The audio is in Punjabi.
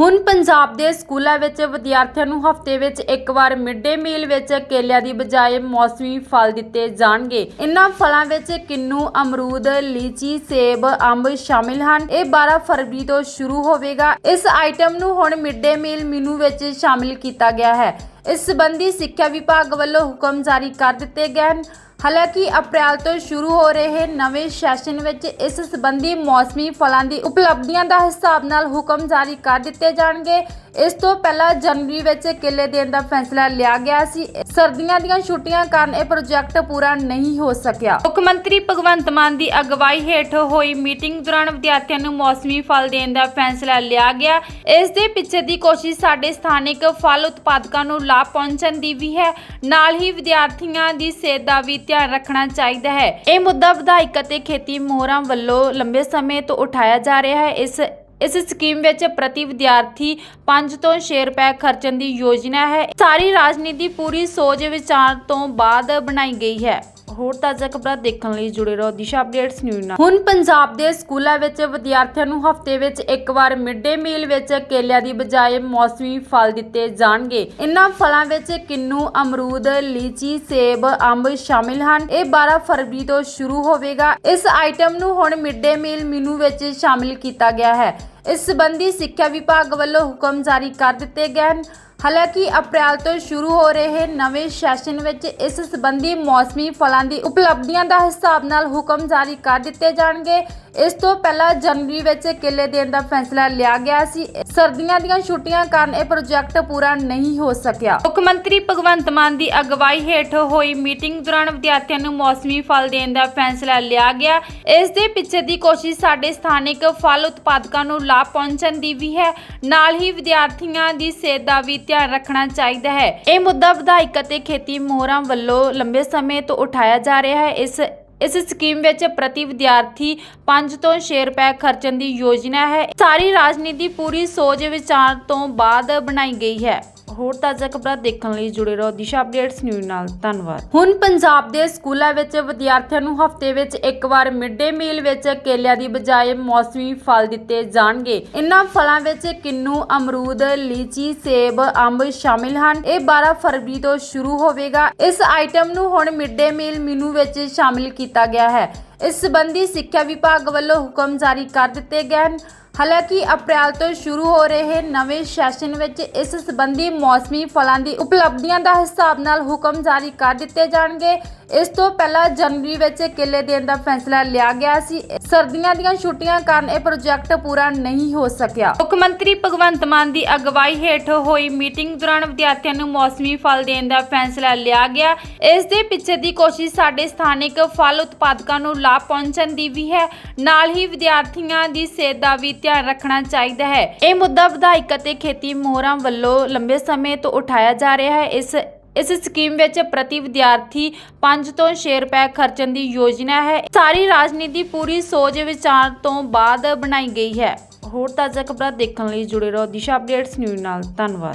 ਹੁਣ ਪੰਜਾਬ ਦੇ ਸਕੂਲਾਂ ਵਿੱਚ ਵਿਦਿਆਰਥੀਆਂ ਨੂੰ ਹਫ਼ਤੇ ਵਿੱਚ ਇੱਕ ਵਾਰ ਮਿਡ-ਡੇ ਮੀਲ ਵਿੱਚ ਕੇਲਿਆਂ ਦੀ ਬਜਾਏ ਮੌਸਮੀ ਫਲ ਦਿੱਤੇ ਜਾਣਗੇ। ਇਨ੍ਹਾਂ ਫਲਾਂ ਵਿੱਚ ਕਿੰਨੂ, ਅਮਰੂਦ, ਲੀਚੀ, ਸੇਬ, ਅੰਬ ਸ਼ਾਮਿਲ ਹਨ। ਇਹ 12 ਫਰਵਰੀ ਤੋਂ ਸ਼ੁਰੂ ਹੋਵੇਗਾ। ਇਸ ਆਈਟਮ ਨੂੰ ਹੁਣ ਮਿਡ-ਡੇ ਮੀਲ ਮੀਨੂ ਵਿੱਚ ਸ਼ਾਮਿਲ ਕੀਤਾ ਗਿਆ ਹੈ। ਇਸ ਸੰਬੰਧੀ ਸਿੱਖਿਆ ਵਿਭਾਗ ਵੱਲੋਂ ਹੁਕਮ ਜਾਰੀ ਕਰ ਦਿੱਤੇ ਗਏ ਹਨ। ਹਾਲਾਂਕਿ ਅਪ੍ਰੈਲ ਤੋਂ ਸ਼ੁਰੂ ਹੋ ਰਹੇ ਨਵੇਂ ਸੈਸ਼ਨ ਵਿੱਚ ਇਸ ਸੰਬੰਧੀ ਮੌਸਮੀ ਫਲਾਂ ਦੀ ਉਪਲਬਧੀਆਂ ਦਾ ਹਿਸਾਬ ਨਾਲ ਹੁਕਮ ਜਾਰੀ ਕਰ ਦਿੱਤੇ ਜਾਣਗੇ। ਇਸ ਤੋਂ ਪਹਿਲਾਂ ਜਨਵਰੀ ਵਿੱਚ ਕਿੱਲੇ ਦੇਣ ਦਾ ਫੈਸਲਾ ਲਿਆ ਗਿਆ ਸੀ। ਸਰਦੀਆਂ ਦੀਆਂ ਛੁੱਟੀਆਂ ਕਾਰਨ ਇਹ ਪ੍ਰੋਜੈਕਟ ਪੂਰਾ ਨਹੀਂ ਹੋ ਸਕਿਆ। ਮੁੱਖ ਮੰਤਰੀ ਭਗਵੰਤ ਮਾਨ ਦੀ ਅਗਵਾਈ ਹੇਠ ਹੋਈ ਮੀਟਿੰਗ ਦੌਰਾਨ ਵਿਦਿਆਰਥੀਆਂ ਨੂੰ ਮੌਸਮੀ ਫਲ ਦੇਣ ਦਾ ਫੈਸਲਾ ਲਿਆ ਗਿਆ। ਇਸ ਦੇ ਪਿੱਛੇ ਦੀ ਕੋਸ਼ਿਸ਼ ਸਾਡੇ ਸਥਾਨਕ ਫਲ ਉਤਪਾਦਕਾਂ ਨੂੰ ਲਾਭ ਪਹੁੰਚਣ ਦੀ ਵੀ ਹੈ। ਨਾਲ ਹੀ ਵਿਦਿਆਰਥੀਆਂ ਦੀ ਸਿਹਤ ਦਾ ਵੀ ਧਿਆਨ ਰੱਖਣਾ ਚਾਹੀਦਾ ਹੈ। ਇਹ ਮੁੱਦਾ ਵਿਧਾਇਕ ਅਤੇ ਖੇਤੀ ਮੋਹਰਾਂ ਵੱਲੋਂ ਲੰਬੇ ਸਮੇਂ ਤੋਂ ਉਠਾਇਆ ਜਾ ਰਿਹਾ ਹੈ। ਇਸ ਇਸ ਸਕੀਮ ਵਿੱਚ ਪ੍ਰਤੀ ਵਿਦਿਆਰਥੀ 5 ਤੋਂ 6 ਰੁਪਏ ਖਰਚਣ ਦੀ ਯੋਜਨਾ ਹੈ। ਸਾਰੀ ਰਾਜਨੀਤੀ ਪੂਰੀ ਸੋਚ ਵਿਚਾਰ ਤੋਂ ਬਾਅਦ ਬਣਾਈ ਗਈ ਹੈ। ਹੋਰ ਤਾਜ਼ਾ ਖਬਰਾਂ ਦੇਖਣ ਲਈ ਜੁੜੇ ਰਹੋ ਦਿਸ਼ਾ ਅਪਡੇਟਸ ਨਿਊਜ਼ ਨਾਲ। ਹੁਣ ਪੰਜਾਬ ਦੇ ਸਕੂਲਾਂ ਵਿੱਚ ਵਿਦਿਆਰਥੀਆਂ ਨੂੰ ਹਫ਼ਤੇ ਵਿੱਚ ਇੱਕ ਵਾਰ ਮਿਡ-ਡੇ ਮੀਲ ਵਿੱਚ ਕੇਲਿਆਂ ਦੀ ਬਜਾਏ ਮੌਸਮੀ ਫਲ ਦਿੱਤੇ ਜਾਣਗੇ। ਇਨ੍ਹਾਂ ਫਲਾਂ ਵਿੱਚ ਕਿੰਨੂ, ਅਮਰੂਦ, ਲੀਚੀ, ਸੇਬ, ਅੰਬ ਸ਼ਾਮਿਲ ਹਨ। ਇਹ 12 ਫਰਵਰੀ ਤੋਂ ਸ਼ੁਰੂ ਹੋਵੇਗਾ। ਇਸ ਆਈਟਮ ਨੂੰ ਹੁਣ ਮਿਡ-ਡੇ ਮੀਲ ਮੀਨੂ ਵਿੱਚ ਸ਼ਾਮਿਲ ਕੀਤਾ ਗਿਆ ਹੈ। ਇਸ ਸੰਬੰਧੀ ਸਿੱਖਿਆ ਵਿਭਾਗ ਵੱਲੋਂ ਹੁਕਮ ਜਾਰੀ ਕਰ ਦਿੱਤੇ ਗਏ ਹਨ। ਹਾਲਾਂਕਿ ਅਪ੍ਰੈਲ ਤੋਂ ਸ਼ੁਰੂ ਹੋ ਰਹੇ ਨਵੇਂ ਸੈਸ਼ਨ ਵਿੱਚ ਇਸ ਸੰਬੰਧੀ ਮੌਸਮੀ ਫਲਾਂ ਦੀ ਉਪਲਬਧੀਆਂ ਦਾ ਹਿਸਾਬ ਨਾਲ ਹੁਕਮ ਜਾਰੀ ਕਰ ਦਿੱਤੇ ਜਾਣਗੇ। ਇਸ ਤੋਂ ਪਹਿਲਾਂ ਜਨਵਰੀ ਵਿੱਚ ਕੇਲੇ ਦੇਣ ਦਾ ਫੈਸਲਾ ਲਿਆ ਗਿਆ ਸੀ। ਸਰਦੀਆਂ ਦੀਆਂ ਛੁੱਟੀਆਂ ਕਾਰਨ ਇਹ ਪ੍ਰੋਜੈਕਟ ਪੂਰਾ ਨਹੀਂ ਹੋ ਸਕਿਆ। ਮੁੱਖ ਮੰਤਰੀ ਭਗਵੰਤ ਮਾਨ ਦੀ ਅਗਵਾਈ ਹੇਠ ਹੋਈ ਮੀਟਿੰਗ ਦੌਰਾਨ ਵਿਦਿਆਰਥੀਆਂ ਨੂੰ ਮੌਸਮੀ ਫਲ ਦੇਣ ਦਾ ਫੈਸਲਾ ਲਿਆ ਗਿਆ। ਇਸ ਦੇ ਪਿੱਛੇ ਦੀ ਕੋਸ਼ਿਸ਼ ਸਾਡੇ ਸਥਾਨਕ ਫਲ ਉਤਪਾਦਕਾਂ ਨੂੰ ਲਾਭ ਪਹੁੰਚਣ ਦੀ ਵੀ ਹੈ। ਨਾਲ ਹੀ ਵਿਦਿਆਰਥੀਆਂ ਦੀ ਸਿਹਤ ਦਾ ਵੀ ਧਿਆਨ ਰੱਖਣਾ ਚਾਹੀਦਾ ਹੈ। ਇਹ ਮੁੱਦਾ ਵਿਧਾਇਕ ਅਤੇ ਖੇਤੀ ਮੋਹਰਾਂ ਵੱਲੋਂ ਲੰਬੇ ਸਮੇਂ ਤੋਂ ਉਠਾਇਆ ਜਾ ਰਿਹਾ ਹੈ। ਇਸ ਇਸ ਸਕੀਮ ਵਿੱਚ ਪ੍ਰਤੀ ਵਿਦਿਆਰਥੀ 5 ਤੋਂ 6 ਰੁਪਏ ਖਰਚਣ ਦੀ ਯੋਜਨਾ ਹੈ। ਸਾਰੀ ਰਾਜਨੀਤੀ ਪੂਰੀ ਸੋਚ ਵਿਚਾਰ ਤੋਂ ਬਾਅਦ ਬਣਾਈ ਗਈ ਹੈ। ਹੋਰ ਤਾਜ਼ਾ ਖਬਰਾਂ ਦੇਖਣ ਲਈ ਜੁੜੇ ਰਹੋ ਦਿਸ਼ਾ ਅਪਡੇਟਸ ਨਿਊਜ਼ ਨਾਲ। ਧੰਨਵਾਦ। ਹੁਣ ਪੰਜਾਬ ਦੇ ਸਕੂਲਾਂ ਵਿੱਚ ਵਿਦਿਆਰਥੀਆਂ ਨੂੰ ਹਫ਼ਤੇ ਵਿੱਚ ਇੱਕ ਵਾਰ ਮਿਡ-ਡੇ ਮੀਲ ਵਿੱਚ ਕੇਲਿਆਂ ਦੀ ਬਜਾਏ ਮੌਸਮੀ ਫਲ ਦਿੱਤੇ ਜਾਣਗੇ। ਇਨ੍ਹਾਂ ਫਲਾਂ ਵਿੱਚ ਕਿੰਨੂ, ਅਮਰੂਦ, ਲੀਚੀ, ਸੇਬ, ਅੰਬ ਸ਼ਾਮਿਲ ਹਨ। ਇਹ 12 ਫਰਵਰੀ ਤੋਂ ਸ਼ੁਰੂ ਹੋਵੇਗਾ। ਇਸ ਆਈਟਮ ਨੂੰ ਹੁਣ ਮਿਡ-ਡੇ ਮੀਲ ਮੀਨੂ ਵਿੱਚ ਸ਼ਾਮਿਲ ਕੀਤਾ ਗਿਆ ਹੈ। ਇਸ ਸੰਬੰਧੀ ਸਿੱਖਿਆ ਵਿਭਾਗ ਵੱਲੋਂ ਹੁਕਮ ਜਾਰੀ ਕਰ ਦਿੱਤੇ ਗਏ ਹਨ। ਹਾਲਾਂਕਿ ਅਪ੍ਰੈਲ ਤੋਂ ਸ਼ੁਰੂ ਹੋ ਰਹੇ ਨਵੇਂ ਸੈਸ਼ਨ ਵਿੱਚ ਇਸ ਸੰਬੰਧੀ ਮੌਸਮੀ ਫਲਾਂ ਦੀ ਉਪਲਬਧੀਆਂ ਦਾ ਹਿਸਾਬ ਨਾਲ ਹੁਕਮ ਜਾਰੀ ਕਰ ਦਿੱਤੇ ਜਾਣਗੇ। ਇਸ ਤੋਂ ਪਹਿਲਾਂ ਜਨਵਰੀ ਵਿੱਚ ਕਿਲੇ ਦੇਣ ਦਾ ਫੈਸਲਾ ਲਿਆ ਗਿਆ ਸੀ। ਸਰਦੀਆਂ ਦੀਆਂ ਛੁੱਟੀਆਂ ਕਾਰਨ ਇਹ ਪ੍ਰੋਜੈਕਟ ਪੂਰਾ ਨਹੀਂ ਹੋ ਸਕਿਆ। ਮੁੱਖ ਮੰਤਰੀ ਭਗਵੰਤ ਮਾਨ ਦੀ ਅਗਵਾਈ ਹੇਠ ਹੋਈ ਮੀਟਿੰਗ ਦੌਰਾਨ ਵਿਦਿਆਰਥੀਆਂ ਨੂੰ ਮੌਸਮੀ ਫਲ ਦੇਣ ਦਾ ਫੈਸਲਾ ਲਿਆ ਗਿਆ। ਇਸ ਦੇ ਪਿੱਛੇ ਦੀ ਕੋਸ਼ਿਸ਼ ਸਾਡੇ ਸਥਾਨਕ ਫਲ ਉਤਪਾਦਕਾਂ ਨੂੰ ਲਾਭ ਪਹੁੰਚਣ ਦੀ ਵੀ ਹੈ। ਨਾਲ ਹੀ ਵਿਦਿਆਰਥੀਆਂ ਦੀ ਸਿਹਤ ਦਾ ਵੀ ਧਿਆਨ ਰੱਖਣਾ ਚਾਹੀਦਾ ਹੈ। ਇਹ ਮੁੱਦਾ ਵਿਧਾਇਕ ਅਤੇ ਖੇਤੀ ਮੋਹਰਾਂ ਵੱਲੋਂ ਲੰਬੇ ਸਮੇਂ ਤੋਂ ਉਠਾਇਆ ਜਾ ਰਿਹਾ ਹੈ। ਇਸ ਇਸ ਸਕੀਮ ਵਿੱਚ ਪ੍ਰਤੀ ਵਿਦਿਆਰਥੀ 5 ਤੋਂ 6 ਰੁਪਏ ਖਰਚਣ ਦੀ ਯੋਜਨਾ ਹੈ। ਸਾਰੀ ਰਾਜਨੀਤੀ ਪੂਰੀ ਸੋਚ ਵਿਚਾਰ ਤੋਂ ਬਾਅਦ ਬਣਾਈ ਗਈ ਹੈ। ਹੋਰ ਤਾਜ਼ਾ ਖਬਰਾਂ ਦੇਖਣ ਲਈ ਜੁੜੇ ਰਹੋ ਦਿਸ਼ਾ ਅਪਡੇਟਸ ਨਿਊਜ਼ ਨਾਲ। ਧੰਨਵਾਦ।